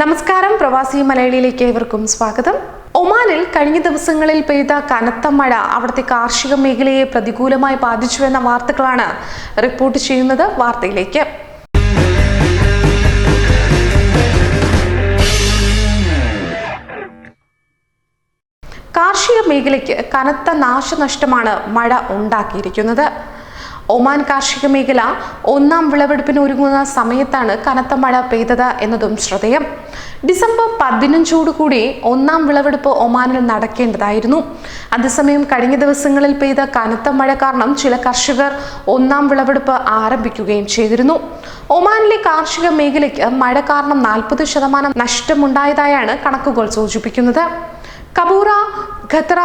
നമസ്കാരം. പ്രവാസി മലയാളിയിലേക്ക് ഏവർക്കും സ്വാഗതം. ഒമാനിൽ കഴിഞ്ഞ ദിവസങ്ങളിൽ പെയ്ത കനത്ത മഴ അവിടുത്തെ കാർഷിക മേഖലയെ പ്രതികൂലമായി ബാധിച്ചു എന്ന വാർത്തകളാണ് റിപ്പോർട്ട് ചെയ്യുന്നത് വാർത്തയിലേക്ക്. കാർഷിക മേഖലയ്ക്ക് കനത്ത നാശനഷ്ടമാണ് മഴ ഉണ്ടാക്കിയിരിക്കുന്നത്. ഒമാൻ കാർഷിക മേഖല ഒന്നാം വിളവെടുപ്പിന് ഒരുങ്ങുന്ന സമയത്താണ് കനത്ത മഴ പെയ്തത് എന്നതും ശ്രദ്ധേയം. ഡിസംബർ പതിനഞ്ചോടുകൂടി ഒന്നാം വിളവെടുപ്പ് ഒമാനിൽ നടക്കേണ്ടതായിരുന്നു. അതേസമയം കഴിഞ്ഞ ദിവസങ്ങളിൽ പെയ്ത കനത്ത മഴ കാരണം ചില കർഷകർ ഒന്നാം വിളവെടുപ്പ് ആരംഭിക്കുകയും ചെയ്തിരുന്നു. ഒമാനിലെ കാർഷിക മേഖലയ്ക്ക് മഴ കാരണം നാൽപ്പത് ശതമാനം നഷ്ടമുണ്ടായതായാണ് കണക്കുകൾ സൂചിപ്പിക്കുന്നത്. കബൂറ ഖത്ര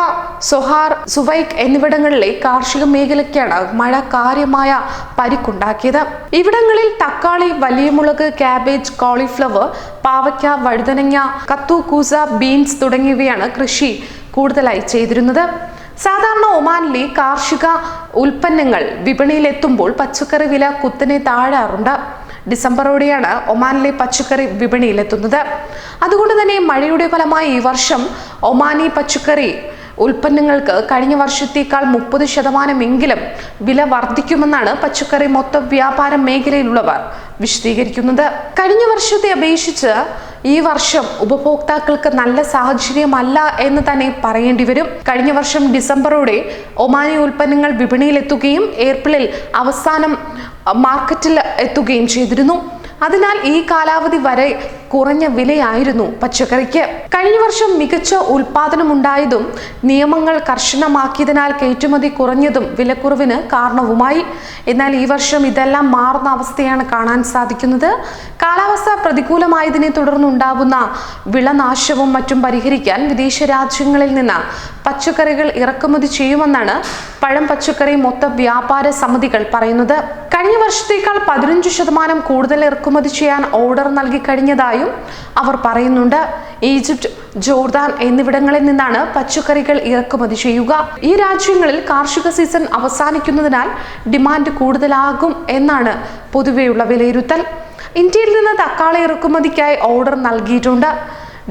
സൊഹാർ സുവൈക്ക് എന്നിവിടങ്ങളിലെ കാർഷിക മേഖലയ്ക്കാണ് മഴ കാര്യമായ പരിക്കുണ്ടാക്കിയത്. ഇവിടങ്ങളിൽ തക്കാളി വലിയ മുളക് ക്യാബേജ് കോളിഫ്ലവർ പാവയ്ക്ക വഴുതനങ്ങ കത്തൂക്കൂസ ബീൻസ് തുടങ്ങിയവയാണ് കൃഷി കൂടുതലായി ചെയ്തിരുന്നത്. സാധാരണ ഒമാനിലെ കാർഷിക ഉൽപ്പന്നങ്ങൾ വിപണിയിലെത്തുമ്പോൾ പച്ചക്കറി വില കുത്തനെ താഴാറുണ്ട്. ഡിസംബറോടെയാണ് ഒമാനിലെ പച്ചക്കറി വിപണിയിലെത്തുന്നത്. അതുകൊണ്ട് തന്നെ മഴയുടെ ഫലമായി ഈ വർഷം ഒമാനി പച്ചക്കറി ഉൽപ്പന്നങ്ങൾക്ക് കഴിഞ്ഞ വർഷത്തേക്കാൾ മുപ്പത് ശതമാനമെങ്കിലും വില വർദ്ധിക്കുമെന്നാണ് പച്ചക്കറി മൊത്ത വ്യാപാര മേഖലയിലുള്ളവർ വിശദീകരിക്കുന്നത്. കഴിഞ്ഞ വർഷത്തെ അപേക്ഷിച്ച് ഈ വർഷം ഉപഭോക്താക്കൾക്ക് നല്ല സാഹചര്യമല്ല എന്ന് തന്നെ പറയേണ്ടി വരും. കഴിഞ്ഞ വർഷം ഡിസംബറോടെ ഒമാനി ഉൽപ്പന്നങ്ങൾ വിപണിയിലെത്തുകയും ഏപ്രിലിൽ അവസാനം മാർക്കറ്റിൽ എത്തുകയും ചെയ്തിരുന്നു. അതിനാൽ ഈ കാലാവധി വരെ കുറഞ്ഞ വിലയായിരുന്നു പച്ചക്കറിക്ക്. കഴിഞ്ഞ വർഷം മികച്ച ഉൽപാദനമുണ്ടായതും നിയമങ്ങൾ കർശനമാക്കിയതിനാൽ കയറ്റുമതി കുറഞ്ഞതും വിലക്കുറവിന് കാരണവുമായി. എന്നാൽ ഈ വർഷം ഇതെല്ലാം മാറുന്ന അവസ്ഥയാണ് കാണാൻ സാധിക്കുന്നത്. കാലാവസ്ഥ പ്രതികൂലമായതിനെ തുടർന്നുണ്ടാവുന്ന വിളനാശവും മറ്റും പരിഹരിക്കാൻ വിദേശ രാജ്യങ്ങളിൽ നിന്ന് പച്ചക്കറികൾ ഇറക്കുമതി ചെയ്യുമെന്നാണ് പഴം പച്ചക്കറി മൊത്ത വ്യാപാര സമിതികൾ പറയുന്നത്. കഴിഞ്ഞ വർഷത്തേക്കാൾ പതിനഞ്ച് ശതമാനം കൂടുതൽ ഇറക്കുമതി ചെയ്യാൻ ഓർഡർ നൽകി കഴിഞ്ഞതായും അവർ പറയുന്നുണ്ട് ഈജിപ്റ്റ് ജോർദാൻ എന്നിവിടങ്ങളിൽ നിന്നാണ് പച്ചക്കറികൾ ഇറക്കുമതി ചെയ്യുക. ഈ രാജ്യങ്ങളിൽ കാർഷിക സീസൺ അവസാനിക്കുന്നതിനാൽ ഡിമാൻഡ് കൂടുതലാകും എന്നാണ് പൊതുവെയുള്ള വിലയിരുത്തൽ. ഇന്ത്യയിൽ നിന്ന് തക്കാളി ഇറക്കുമതിക്കായി ഓർഡർ നൽകിയിട്ടുണ്ട്.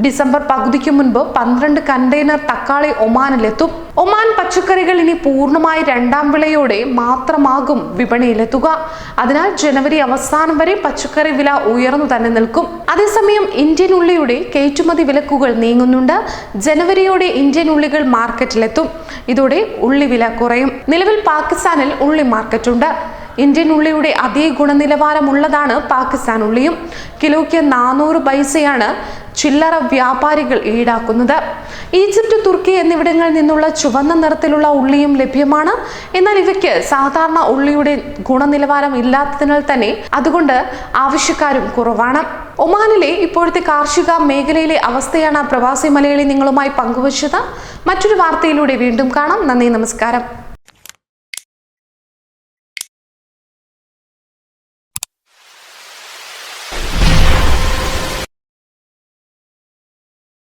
ഡിസംബർ പകുതിക്ക് മുൻപ് പന്ത്രണ്ട് കണ്ടെയ്നർ തക്കാളി ഒമാനിലെത്തും. ഒമാൻ പച്ചക്കറികൾ ഇനി പൂർണമായി രണ്ടാം വിളയോടെ മാത്രമാകും വിപണിയിലെത്തുക. അതിനാൽ ജനുവരി അവസാനം വരെ പച്ചക്കറി വില ഉയർന്നു തന്നെ നിൽക്കും. അതേസമയം ഇന്ത്യൻ ഉള്ളിയുടെ കയറ്റുമതി വിലക്കുകൾ നീങ്ങുന്നുണ്ട്. ജനുവരിയോടെ ഇന്ത്യൻ ഉള്ളികൾ മാർക്കറ്റിലെത്തും. ഇതോടെ ഉള്ളി വില കുറയും. നിലവിൽ പാകിസ്ഥാനിൽ ഉള്ളി മാർക്കറ്റുണ്ട്. ഇന്ത്യൻ ഉള്ളിയുടെ അതേ ഗുണനിലവാരമുള്ളതാണ് പാകിസ്ഥാൻ ഉള്ളിയും. കിലോയ്ക്ക് നാനൂറ് പൈസയാണ് ചില്ലറ വ്യാപാരികൾ ഈടാക്കുന്നത്. ഈജിപ്ത് തുർക്കി എന്നിവിടങ്ങളിൽ നിന്നുള്ള ചുവന്ന നിറത്തിലുള്ള ഉള്ളിയും ലഭ്യമാണ്. എന്നാൽ ഇവയ്ക്ക് സാധാരണ ഉള്ളിയുടെ ഗുണനിലവാരം ഇല്ലാത്തതിനാൽ തന്നെ അതുകൊണ്ട് ആവശ്യക്കാരും കുറവാണ്. ഒമാനിലെ ഇപ്പോഴത്തെ കാർഷിക മേഖലയിലെ അവസ്ഥയാണ് പ്രവാസി മലയാളി നിങ്ങളുമായി പങ്കുവച്ചത്. മറ്റൊരു വാർത്തയിലൂടെ വീണ്ടും കാണാം. നന്ദി നമസ്കാരം.